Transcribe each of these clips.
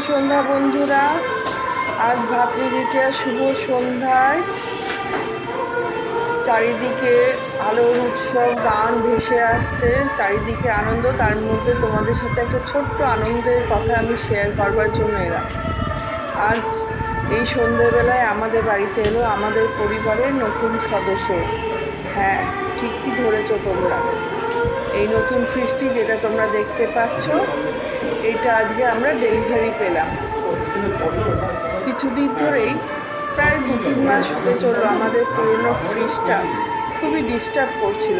সন্ধ্যা, বন্ধুরা। আজ ভাতৃদ্বিতীয়া শুভ সন্ধ্যায় চারিদিকে আলোর উৎসব, গান ভেসে আসছে, চারিদিকে আনন্দ। তার মধ্যে তোমাদের সাথে একটা ছোট্ট আনন্দের কথা আমি শেয়ার করবার জন্য এলাম। আজ এই সন্ধ্যেবেলায় আমাদের বাড়িতে এলো আমাদের পরিবারের নতুন সদস্য। হ্যাঁ ঠিকই ধরেছো তোমরা। এই নতুন ফ্রিজটি যেটা তোমরা দেখতে পাচ্ছ, এটা আজকে আমরা ডেলিভারি পেলাম। কিছুদিন ধরেই প্রায় দু তিন মাস হতে চলল আমাদের পুরনো ফ্রিজটা। খুবই ডিস্টার্ব করছিল।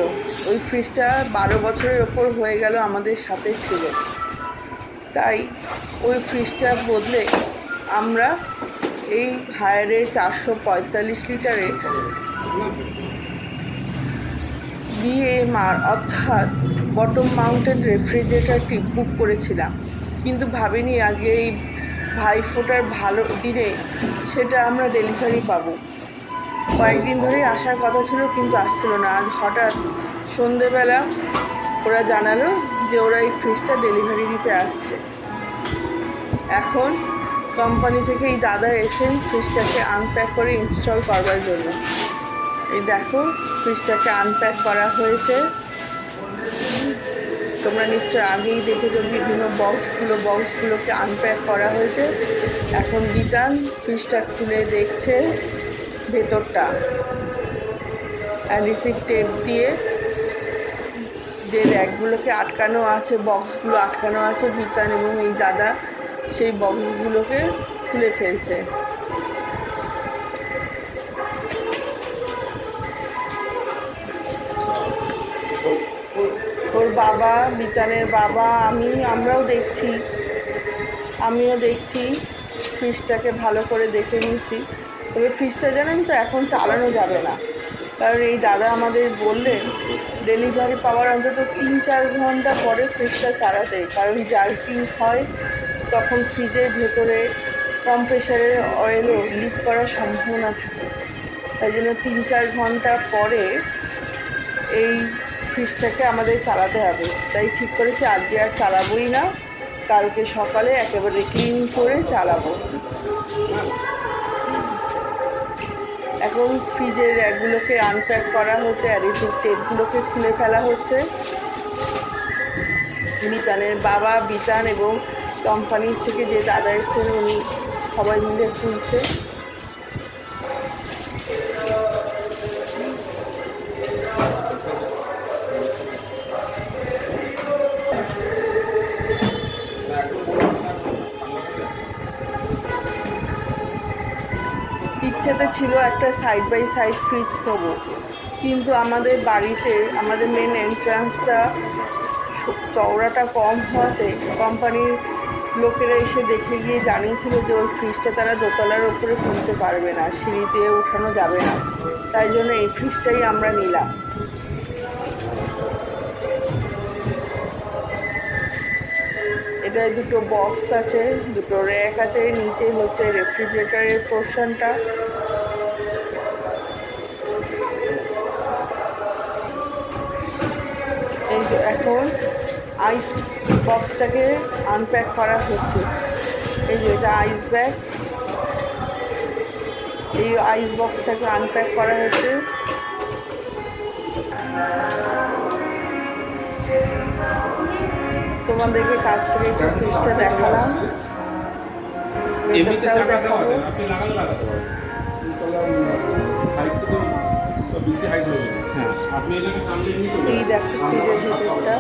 ওই ফ্রিজটা বারো বছরের ওপর হয়ে গেল আমাদের সাথে ছিল। তাই ওই ফ্রিজটা বদলে আমরা এই হায়ারের চারশো পঁয়তাল্লিশ লিটারের বিএমআর অর্থাৎ বটম মাউন্টেন রেফ্রিজারেটরটি বুক করেছিলাম। কিন্তু ভাবিনি আজকে এই ভাইফোঁটার ভালো দিনে সেটা আমরা ডেলিভারি পাবো। কয়েকদিন ধরেই আসার কথা ছিল কিন্তু আসছিল না। আজ হঠাৎ সন্ধেবেলা ওরা জানালো যে ওরা এই ফ্রিজটা ডেলিভারি দিতে আসছে। এখন কোম্পানি থেকে এই দাদা এসেন ফ্রিজটাকে আনপ্যাক করে ইনস্টল করবার জন্য। এই দেখো, ফ্রিজটাকে আনপ্যাক করা হয়েছে। তোমরা নিশ্চয়ই আগেই দেখেছ বিভিন্ন বক্সগুলো বক্সগুলোকে আনপ্যাক করা হয়েছে। এখন বিতান ফ্রিজটা খুলে দেখছে ভেতরটা। অ্যাডিসিভ টেপ দিয়ে যে র্যাকগুলোকে আটকানো আছে বক্সগুলো আটকানো আছে বিতান এবং এই দাদা সেই বক্সগুলোকে খুলে ফেলছে। বাবা বিতানের বাবা, আমি, আমরাও দেখছি। আমিও দেখছি। ফ্রিজটাকে ভালো করে দেখে নিচ্ছি। তবে ফ্রিজটা জানেন তো, এখন চালানো যাবে না। কারণ এই দাদা আমাদের বললেন ডেলিভারি পাওয়ার অন্তত তিন চার ঘণ্টা পরে ফ্রিজটা চালাতে। কারণ জার্কিং হয়, তখন ফ্রিজের ভেতরে কম্প্রেসারের অয়েলও লিক করার সম্ভাবনা থাকে। তাই জন্য তিন চার ঘণ্টা পরে এই ফ্রিজটাকে আমাদের চালাতে হবে। তাই ঠিক করেছি, আজকে আর চালাবোই না। কালকে সকালে একেবারে ক্লিন করে চালাবো। এখন ফ্রিজের র্যাকগুলোকে আনপ্যাক করা হচ্ছে, অ্যাডিসিভ টেপগুলোকে খুলে ফেলা হচ্ছে। বিতানের বাবা, বিতান এবং কোম্পানির থেকে যে দাদা এসেছেন, উনি সবাই মিলে তুলছে ইচ্ছেতে ছিল একটা সাইড বাই সাইড ফ্রিজ নেব। কিন্তু আমাদের বাড়িতে, আমাদের মেন এন্ট্রান্সটা চওড়াটা কম হওয়াতে কোম্পানির লোকেরা এসে দেখে গিয়ে জানিয়েছিল যে ওই ফ্রিজটা তারা দোতলার ওপরে তুলতে পারবে না, সিঁড়ি দিয়ে উঠানো যাবে না। তাই জন্য এই ফ্রিজটাই আমরা নিলাম। এটায় দুটো বক্স আছে, দুটো র্যাক আছে, নিচে হচ্ছে রেফ্রিজারেটরের পোর্শনটা এখন আইস বক্সটাকে আনপ্যাক করা হচ্ছে। এই যে এটা আইস ব্যাগ এই আইস বক্সটাকে আনপ্যাক করা হচ্ছে। তোমাদেরকে কাছ থেকে একটু ফ্রিজটা দেখালাম। এমনিতে চাকা দেওয়া আছে আপনি লাগালে লাগাতে পারেন এই যাবে। দেখাচ্ছি যে ভেতরটা।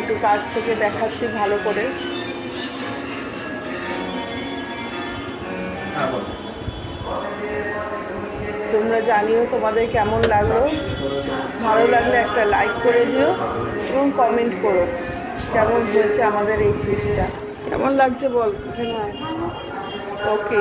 একটু কাছ থেকে দেখাচ্ছি ভালো করে। হ্যাঁ তোমরা জানিও তোমাদের কেমন লাগল। ভালো লাগলে একটা লাইক করে দিও এবং কমেন্ট করো কেমন হয়েছে আমাদের এই ফ্রিজটা কেমন লাগছে বল? ওকে